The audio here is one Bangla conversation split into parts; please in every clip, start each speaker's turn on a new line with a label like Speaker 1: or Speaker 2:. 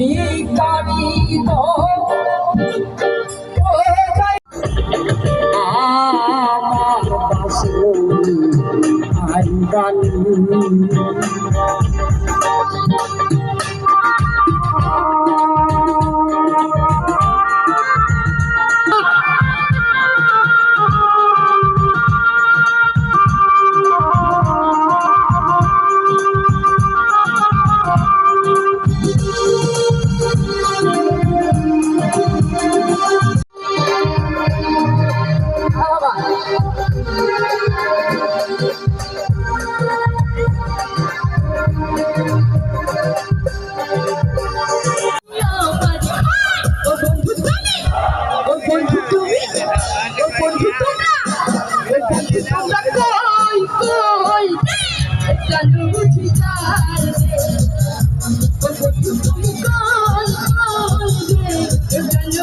Speaker 1: ভিকারি তো। আমার বাসনি আইরানি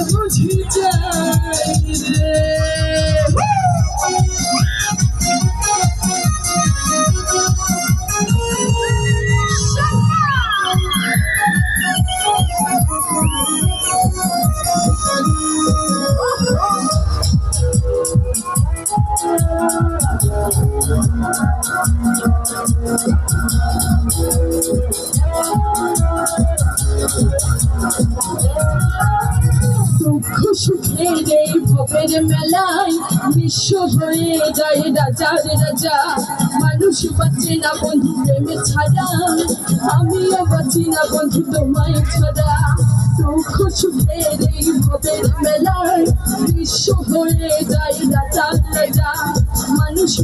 Speaker 1: বুঝি যাই দুঃখ সুখের এই ভবের মেলায় বিশ্ব হয়ে যায় রাজার রাজা মানুষ বাঁচে না বন্ধু প্রেমে ছাড়া আমিও বাঁচি না বন্ধু তোমায় ছাড়া দুঃখ সুখের এই ভবের মেলায় বিশ্ব হয়ে যায় রাজার রাজা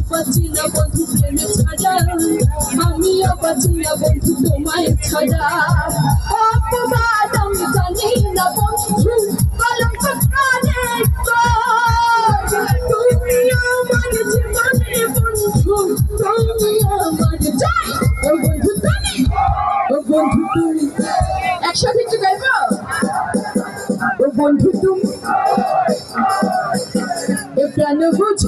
Speaker 1: বাঁচি না বন্ধু প্রেমে ছাড়া, আমিও বাঁচি না বন্ধু তোমায় ছাড়া অপবাদ আমি জানি একসাথে একটু গাইব? ও বন্ধু তুমি। প্রাণ বুঝ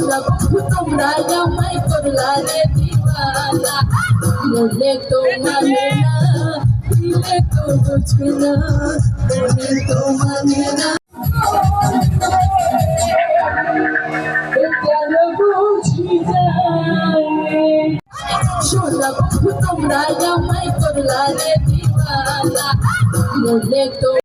Speaker 1: বন্ধু তোমরা আমায় করলা রে দিওয়ানা বলে তো মানে না, দিলে তো বুঝে না বলে তো মানে না। তোমরা আমায় করলা রে দিওয়ানা বলে তো